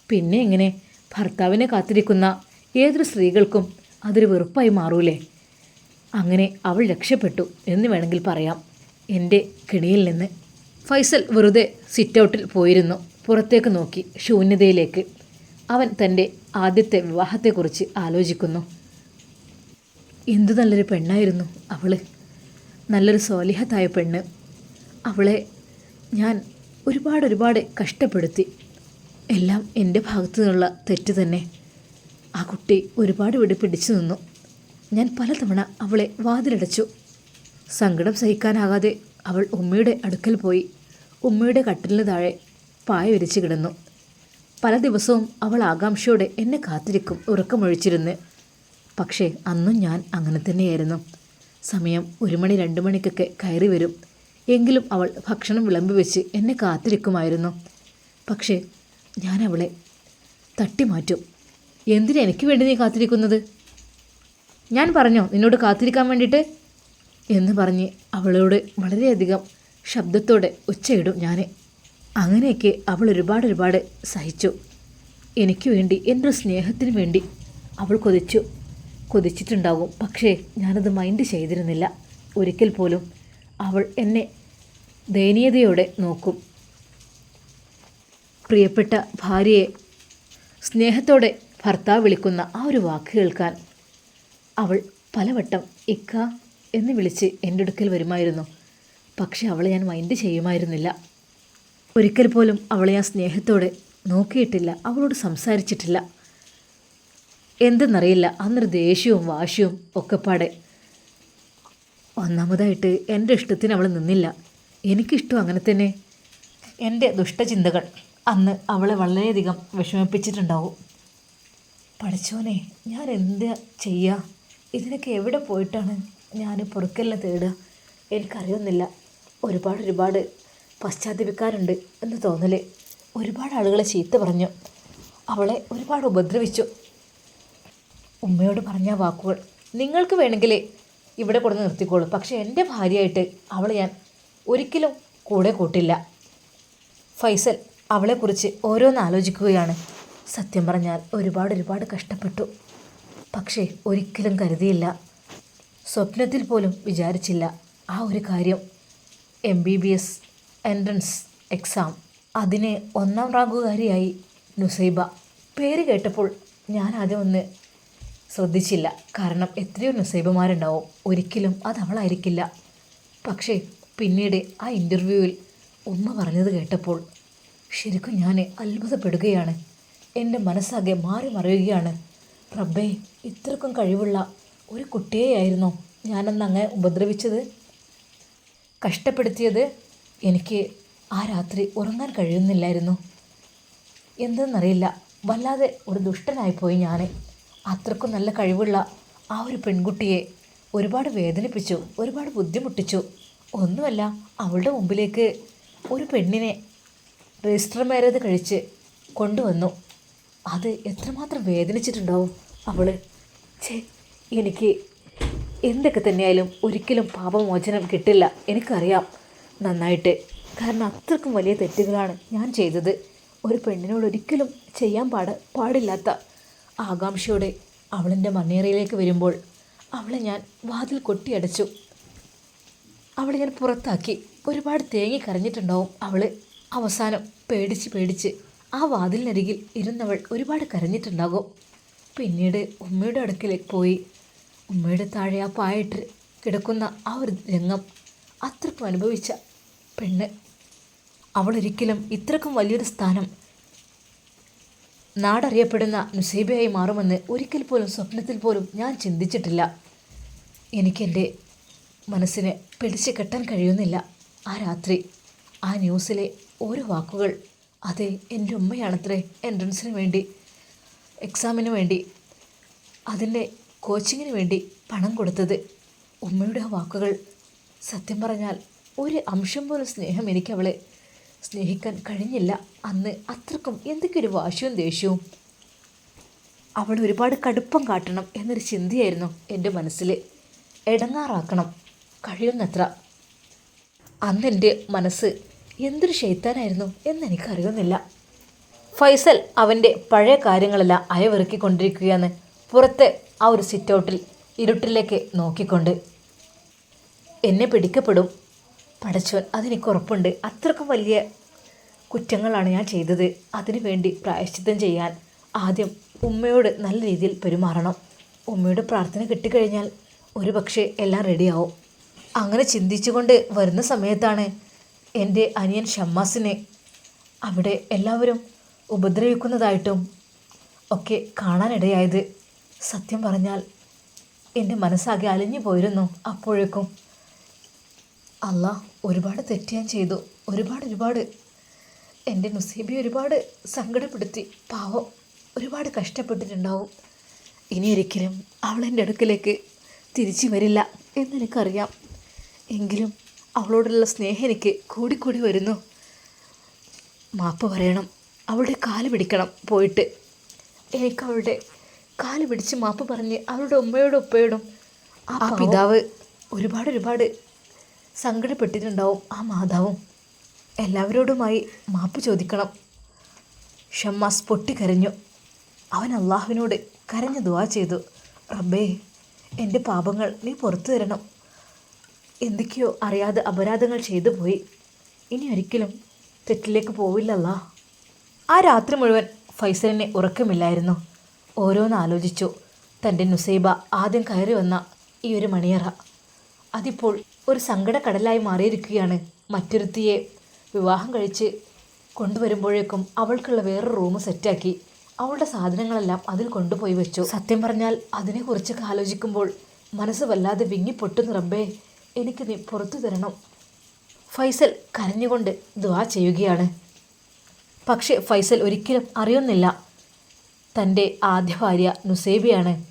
പിന്നെ എങ്ങനെ? ഭർത്താവിനെ കാത്തിരിക്കുന്ന ഏതൊരു സ്ത്രീകൾക്കും അതൊരു വെറുപ്പായി മാറൂലേ? അങ്ങനെ അവൾ രക്ഷപ്പെട്ടു എന്ന് വേണമെങ്കിൽ പറയാം. എന്റെ കിണിയിൽ നിന്ന് ഫൈസൽ വെറുതെ സിറ്റൗട്ടിൽ പോയിരുന്നു. പുറത്തേക്ക് നോക്കി ശൂന്യതയിലേക്ക്. അവൻ തന്റെ ആദ്യത്തെ വിവാഹത്തെക്കുറിച്ച് ആലോചിക്കുന്നു. എന്തു നല്ലൊരു പെണ്ണായിരുന്നു അവൾ. നല്ലൊരു സോലിഹത്തായ പെണ്ണ്. അവളെ ഞാൻ ഒരുപാട് ഒരുപാട് കഷ്ടപ്പെടുത്തി. എല്ലാം എന്റെ ഭാഗത്തു നിന്നുള്ള തെറ്റ് തന്നെ. ആ കുട്ടി ഒരുപാട് ഇവിടെ പിടിച്ചു നിന്നു. ഞാൻ പലതവണ അവളെ വാതിലടച്ചു. സങ്കടം സഹിക്കാനാകാതെ അവൾ ഉമ്മയുടെ അടുക്കൽ പോയി. ഉമ്മയുടെ കട്ടിലിന് താഴെ പായ വിരിച്ച് കിടന്നു. പല ദിവസവും അവൾ ആകാംക്ഷയോടെ എന്നെ കാത്തിരിക്കും ഉറക്കമൊഴിച്ചിരുന്ന്. പക്ഷേ അന്നും ഞാൻ അങ്ങനെ തന്നെയായിരുന്നു. സമയം ഒരു മണി രണ്ട് മണിക്കൊക്കെ കയറി വരും. എങ്കിലും അവൾ ഭക്ഷണം വിളമ്പി വെച്ച് എന്നെ കാത്തിരിക്കുമായിരുന്നു. പക്ഷേ ഞാൻ അവളെ തട്ടിമാറ്റും. എന്തിനാ എനിക്ക് വേണ്ടി നീ കാത്തിരിക്കുന്നത്? ഞാൻ പറഞ്ഞോ നിന്നോട് കാത്തിരിക്കാൻ വേണ്ടിയിട്ട്? എന്ന് പറഞ്ഞ് അവളോട് വളരെയധികം ശബ്ദത്തോടെ ഉച്ചയിടും ഞാൻ അങ്ങനെയൊക്കെ അവൾ ഒരുപാട് ഒരുപാട് സഹിച്ചു. എനിക്ക് വേണ്ടി എന്റെ സ്നേഹത്തിന് വേണ്ടി അവൾ കൊതിച്ചു. കൊതിച്ചിട്ടുണ്ടാകും. പക്ഷേ ഞാനത് മൈൻഡ് ചെയ്തിരുന്നില്ല. ഒരിക്കൽ പോലും അവൾ എന്നെ ദയനീയതയോടെ നോക്കും. പ്രിയപ്പെട്ട ഭാര്യയെ സ്നേഹത്തോടെ ഭർത്താവ് വിളിക്കുന്ന ആ ഒരു വാക്ക് കേൾക്കാൻ അവൾ പലവട്ടം ഇക്ക എന്ന് വിളിച്ച് എന്റെ അടുക്കൽ വരുമായിരുന്നു. പക്ഷെ അവളെ ഞാൻ മൈൻഡ് ചെയ്യുമായിരുന്നില്ല. ഒരിക്കൽ പോലും അവളെ ഞാൻ സ്നേഹത്തോടെ നോക്കിയിട്ടില്ല അവളോട് സംസാരിച്ചിട്ടില്ല. എന്തെന്നറിയില്ല അന്നൊരു ദേഷ്യവും വാശിയും ഒക്കെപ്പാടെ ഒന്നാമതായിട്ട് എന്റെ ഇഷ്ടത്തിന് അവൾ നിന്നില്ല. എനിക്കിഷ്ടം അങ്ങനെ തന്നെ. എന്റെ ദുഷ്ടചിന്തകൾ അന്ന് അവളെ വളരെയധികം വിഷമിപ്പിച്ചിട്ടുണ്ടാവും. പഠിച്ചോനെ ഞാൻ എന്ത് ചെയ്യുക ഇതിനൊക്കെ എവിടെ പോയിട്ടാണ് ഞാൻ പുറക്കെല്ലാം തേടുക? എനിക്കറിയുന്നില്ല. ഒരുപാട് ഒരുപാട് പശ്ചാത്തപിക്കാറുണ്ട് എന്ന് തോന്നൽ ഒരുപാട് ആളുകളെ ചീത്ത പറഞ്ഞു. അവളെ ഒരുപാട് ഉപദ്രവിച്ചു. ഉമ്മയോട് പറഞ്ഞ വാക്കുകൾ നിങ്ങൾക്ക് വേണമെങ്കിൽ ഇവിടെ കൊടുന്ന് നിർത്തിക്കോളൂ. പക്ഷേ എന്റെ ഭാര്യയായിട്ട് അവളെ ഞാൻ ഒരിക്കലും കൂടെ കൂട്ടില്ല. ഫൈസൽ അവളെക്കുറിച്ച് ഓരോന്ന് ആലോചിക്കുകയാണ്. സത്യം പറഞ്ഞാൽ ഒരുപാട് ഒരുപാട് കഷ്ടപ്പെട്ടു. പക്ഷേ ഒരിക്കലും കരുതിയില്ല. സ്വപ്നത്തിൽ പോലും വിചാരിച്ചില്ല ആ ഒരു കാര്യം. M B B S entrance exam അതിന് ഒന്നാം റാങ്കുകാരിയായി നുസൈബ. പേര് കേട്ടപ്പോൾ ഞാൻ ആദ്യം ഒന്ന് ശ്രദ്ധിച്ചില്ല. കാരണം എത്രയോ നുസൈബമാരുണ്ടാവും. ഒരിക്കലും അത് അവളായിരിക്കില്ല. പക്ഷേ പിന്നീട് ആ ഇന്റർവ്യൂവിൽ ഉമ്മ പറഞ്ഞത് കേട്ടപ്പോൾ ശരിക്കും ഞാൻ അത്ഭുതപ്പെടുകയാണ്. എന്റെ മനസ്സാകെ മാറി മറിയുകയാണ്. റബ്ബേ ഇത്രക്കും കഴിവുള്ള ഒരു കുട്ടിയെയായിരുന്നോ ഞാനന്ന് അങ്ങ് ഉപദ്രവിച്ചത്. കഷ്ടപ്പെടുത്തിയത് എനിക്ക് ആ രാത്രി ഉറങ്ങാൻ കഴിയുന്നില്ലായിരുന്നു. എന്തെന്നറിയില്ല. വല്ലാതെ ഒരു ദുഷ്ടനായിപ്പോയി ഞാൻ അത്രക്കും നല്ല കഴിവുള്ള ആ ഒരു പെൺകുട്ടിയെ ഒരുപാട് വേദനിപ്പിച്ചു ഒരുപാട് ബുദ്ധിമുട്ടിച്ചു. ഒന്നുമല്ല അവളുടെ മുമ്പിലേക്ക് ഒരു പെണ്ണിനെ രജിസ്റ്റർ മാരേജ് കഴിച്ച് കൊണ്ടുവന്നു. അത് എത്രമാത്രം വേദനിച്ചിട്ടുണ്ടാവും അവൾ ഛേ എനിക്ക് എന്തൊക്കെ തന്നെയായാലും ഒരിക്കലും പാപമോചനം കിട്ടില്ല എനിക്കറിയാം. നന്നായിട്ട്. കാരണം അത്രക്കും വലിയ തെറ്റുകളാണ് ഞാൻ ചെയ്തത്. ഒരു പെണ്ണിനോട് ഒരിക്കലും ചെയ്യാൻ പാട പാടില്ലാത്ത ആകാംക്ഷയോടെ അവളെന്റെ മണ്ണേറയിലേക്ക് വരുമ്പോൾ അവളെ ഞാൻ വാതിൽ കൊട്ടിയടച്ചു. അവളെ ഞാൻ പുറത്താക്കി ഒരുപാട് തേങ്ങി കരഞ്ഞിട്ടുണ്ടാവും അവൾ അവസാനം പേടിച്ച് പേടിച്ച് ആ വാതിലിനരികിൽ ഇരുന്നവൾ ഒരുപാട് കരഞ്ഞിട്ടുണ്ടാകും. പിന്നീട് ഉമ്മയുടെ അടുക്കിലേക്ക് പോയി. ഉമ്മയുടെ താഴെ ആ പായിട്ട് കിടക്കുന്ന ആ ഒരു രംഗം അത്രക്കും അനുഭവിച്ച പെണ്ണ്. അവളൊരിക്കലും ഇത്രക്കും വലിയൊരു സ്ഥാനം നാടറിയപ്പെടുന്ന നുസൈബയായി മാറുമെന്ന് ഒരിക്കൽ പോലും സ്വപ്നത്തിൽ പോലും ഞാൻ ചിന്തിച്ചിട്ടില്ല. എനിക്കെന്റെ മനസ്സിനെ പിടിച്ച് കെട്ടാൻ കഴിയുന്നില്ല. ആ രാത്രി ആ ന്യൂസിലെ ഓരോ വാക്കുകൾ അതെ എന്റെ ഉമ്മയാണത്രേ എൻട്രൻസിന് വേണ്ടി എക്സാമിന് വേണ്ടി അതിന്റെ കോച്ചിങ്ങിന് വേണ്ടി പണം കൊടുത്തത്. ഉമ്മയുടെ ആ വാക്കുകൾ സത്യം പറഞ്ഞാൽ ഒരു അംശം പോലും സ്നേഹം എനിക്ക് അവളെ സ്നേഹിക്കാൻ കഴിഞ്ഞില്ല. അന്ന് അത്രക്കും എന്തൊക്കെയൊരു വാശിയും ദേഷ്യവും. അവൾ ഒരുപാട് കടുപ്പം കാട്ടണം എന്നൊരു ചിന്തയായിരുന്നു എന്റെ മനസ്സിൽ ഇടങ്ങാറാക്കണം. കഴിയുന്നത്ര. അന്നെന്റെ മനസ്സ് എന്തൊരു ഷെയ്ത്താനായിരുന്നു എന്നെനിക്കറിയുന്നില്ല. ഫൈസൽ അവന്റെ പഴയ കാര്യങ്ങളെല്ലാം അയവിറക്കിക്കൊണ്ടിരിക്കുകയാണ്. പുറത്തെ ആ ഒരു സിറ്റൗട്ടിൽ ഇരുട്ടിലേക്ക് നോക്കിക്കൊണ്ട്. എന്നെ പിടിക്കപ്പെടും. പടച്ചോൻ അതെനിക്ക് ഉറപ്പുണ്ട്. അത്രക്കും വലിയ കുറ്റങ്ങളാണ് ഞാൻ ചെയ്തത്. അതിനു വേണ്ടി പ്രായശ്ചിത്തം ചെയ്യാൻ ആദ്യം ഉമ്മയോട് നല്ല രീതിയിൽ പെരുമാറണം. ഉമ്മയുടെ പ്രാർത്ഥന കിട്ടിക്കഴിഞ്ഞാൽ ഒരു പക്ഷേ എല്ലാം റെഡിയാവും. അങ്ങനെ ചിന്തിച്ചുകൊണ്ട് വരുന്ന സമയത്താണ് എന്റെ അനിയൻ ഷമ്മാസിനെ അവിടെ എല്ലാവരും ഉപദ്രവിക്കുന്നതായിട്ടും ഒക്കെ കാണാനിടയായത്. സത്യം പറഞ്ഞാൽ എന്റെ മനസ്സാകെ അലിഞ്ഞു പോയിരുന്നു. അപ്പോഴേക്കും അല്ല ഒരുപാട് തെറ്റ് ഞാൻ ചെയ്തു. ഒരുപാട് ഒരുപാട്. എന്റെ നുസീബി ഒരുപാട് സങ്കടപ്പെടുത്തി. പാവം ഒരുപാട് കഷ്ടപ്പെട്ടിട്ടുണ്ടാവും. ഇനി ഒരിക്കലും അവൾ എന്റെ അടുക്കിലേക്ക് തിരിച്ചു വരില്ല എന്നെനിക്കറിയാം എങ്കിലും അവളോടുള്ള സ്നേഹം എനിക്ക് കൂടിക്കൂടി വരുന്നു. മാപ്പ് പറയണം. അവളുടെ കാൽ പിടിക്കണം പോയിട്ട്. എനിക്ക് അവളുടെ കാൽ പിടിച്ച് മാപ്പ് പറഞ്ഞ് അവളുടെ ഉമ്മയോടും ഉപ്പയോടും ആ പിതാവ് ഒരുപാട് ഒരുപാട് സങ്കടപ്പെട്ടിട്ടുണ്ടാവും ആ മാതാവും. എല്ലാവരോടുമായി മാപ്പ് ചോദിക്കണം. ഷമ്മാസ് പൊട്ടിക്കരഞ്ഞു. അവൻ അള്ളാഹുവിനോട് കരഞ്ഞു ദുവാ ചെയ്തു. റബ്ബേ എന്റെ പാപങ്ങൾ നീ പുറത്തു തരണം. എന്തൊക്കെയോ അറിയാതെ അപരാധങ്ങൾ ചെയ്തു പോയി. ഇനി ഒരിക്കലും തെറ്റിലേക്ക് പോവില്ലല്ല. ആ രാത്രി മുഴുവൻ ഫൈസലിനെ ഉറക്കമില്ലായിരുന്നു. ഓരോന്ന് ആലോചിച്ചു. തന്റെ നുസൈബ ആദ്യം കയറി വന്ന ഈ ഒരു മണിയറ. അതിപ്പോൾ ഒരു സങ്കടക്കടലായി മാറിയിരിക്കുകയാണ്. മറ്റൊരുത്തിയെ വിവാഹം കഴിച്ച് കൊണ്ടുവരുമ്പോഴേക്കും അവൾക്കുള്ള വേറൊരു റൂം സെറ്റാക്കി. അവളുടെ സാധനങ്ങളെല്ലാം അതിൽ കൊണ്ടുപോയി വെച്ചു. സത്യം പറഞ്ഞാൽ അതിനെക്കുറിച്ചൊക്കെ ആലോചിക്കുമ്പോൾ മനസ്സ് വല്ലാതെ വിങ്ങിപ്പൊട്ടുന്നു റബ്ബേ. എനിക്ക് നീ പുറത്തു തരണം. ഫൈസൽ കരഞ്ഞുകൊണ്ട് ദുആ ചെയ്യുകയാണ്. പക്ഷേ ഫൈസൽ ഒരിക്കലും അറിയുന്നില്ല. തന്റെ ആദ്യ ഭാര്യ നുസേബിയാണ്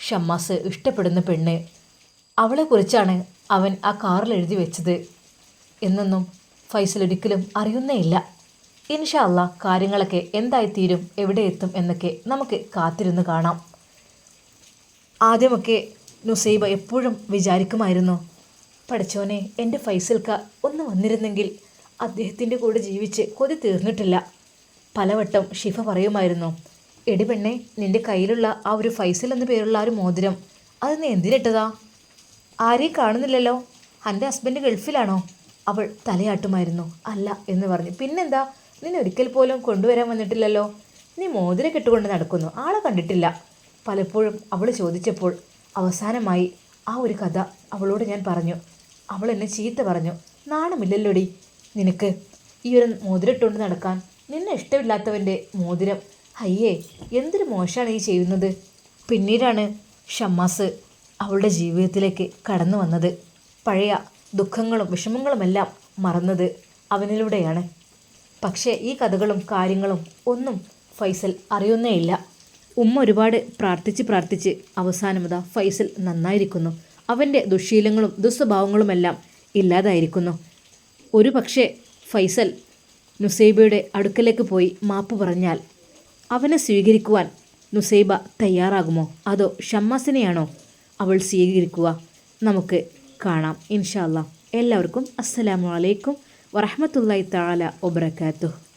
ഷമ്മാസ് ഇഷ്ടപ്പെടുന്ന പെണ്ണ്. അവളെക്കുറിച്ചാണ് അവൻ ആ കാറിൽ എഴുതി വെച്ചത്. എന്നൊന്നും ഫൈസൽ ഒരിക്കലും അറിയുന്നേയില്ല ഇൻഷാ അല്ലാ കാര്യങ്ങളൊക്കെ എന്തായിത്തീരും എവിടെ എത്തും എന്നൊക്കെ നമുക്ക് കാത്തിരുന്ന് കാണാം. ആദ്യമൊക്കെ നുസൈബ എപ്പോഴും വിചാരിക്കുമായിരുന്നു പഠിച്ചോനെ എന്റെ ഫൈസൽക്ക ഒന്ന് വന്നിരുന്നെങ്കിൽ അദ്ദേഹത്തിന്റെ കൂടെ ജീവിച്ച് കൊതി തീർന്നിട്ടില്ല. പലവട്ടം ഷിഫ പറയുമായിരുന്നു എടി പെണ്ണെ നിന്റെ കയ്യിലുള്ള ആ ഒരു ഫൈസൽ എന്ന പേരുള്ള ആ ഒരു മോതിരം അത് നീ എന്തിനിട്ടതാ? ആരെയും കാണുന്നില്ലല്ലോ. എന്റെ ഹസ്ബൻഡ് ഗൾഫിലാണോ? അവൾ തലയാട്ടുമായിരുന്നു. അല്ല എന്ന് പറഞ്ഞു. പിന്നെന്താ? നിന്നെ ഒരിക്കൽ പോലും കൊണ്ടുവരാൻ വന്നിട്ടില്ലല്ലോ. നീ മോതിരം കെട്ടുകൊണ്ട് നടക്കുന്നു. ആളെ കണ്ടിട്ടില്ല. പലപ്പോഴും അവൾ ചോദിച്ചപ്പോൾ അവസാനമായി ആ ഒരു കഥ അവളോട് ഞാൻ പറഞ്ഞു. അവൾ എന്നെ ചീത്ത പറഞ്ഞു. നാണമില്ലല്ലോടി. നിനക്ക് ഈ ഒരു മോതിരം ഇട്ടുകൊണ്ട് നടക്കാൻ നിന്നെ ഇഷ്ടമില്ലാത്തവന്റെ മോതിരം. അയ്യേ എന്തൊരു മോശമാണ് ഈ ചെയ്യുന്നത്. പിന്നീടാണ് ഷമ്മാസ് അവളുടെ ജീവിതത്തിലേക്ക് കടന്നു വന്നത്. പഴയ ദുഃഖങ്ങളും വിഷമങ്ങളുമെല്ലാം മറന്നത് അവനിലൂടെയാണ്. പക്ഷേ ഈ കഥകളും കാര്യങ്ങളും ഒന്നും ഫൈസൽ അറിയുന്നേയില്ല. ഉമ്മ ഒരുപാട് പ്രാർത്ഥിച്ച് പ്രാർത്ഥിച്ച് അവസാനമതാ ഫൈസൽ നന്നായിരിക്കുന്നു. അവന്റെ ദുശീലങ്ങളും ദുസ്വഭാവങ്ങളുമെല്ലാം ഇല്ലാതായിരിക്കുന്നു. ഒരു പക്ഷേ ഫൈസൽ നുസൈബയുടെ അടുക്കലേക്ക് പോയി മാപ്പ് പറഞ്ഞാൽ അവനെ സ്വീകരിക്കുവാൻ നുസൈബ തയ്യാറാകുമോ? അതോ ഷമ്മാസിനെയാണോ? അവൾ സ്വീകരിക്കുക. നമുക്ക് കാണാം. ഇൻഷാല്ല എല്ലാവർക്കും അസ്സലാമു അലൈക്കും വറഹമത്തല്ലായി താല വബർക്കാത്തു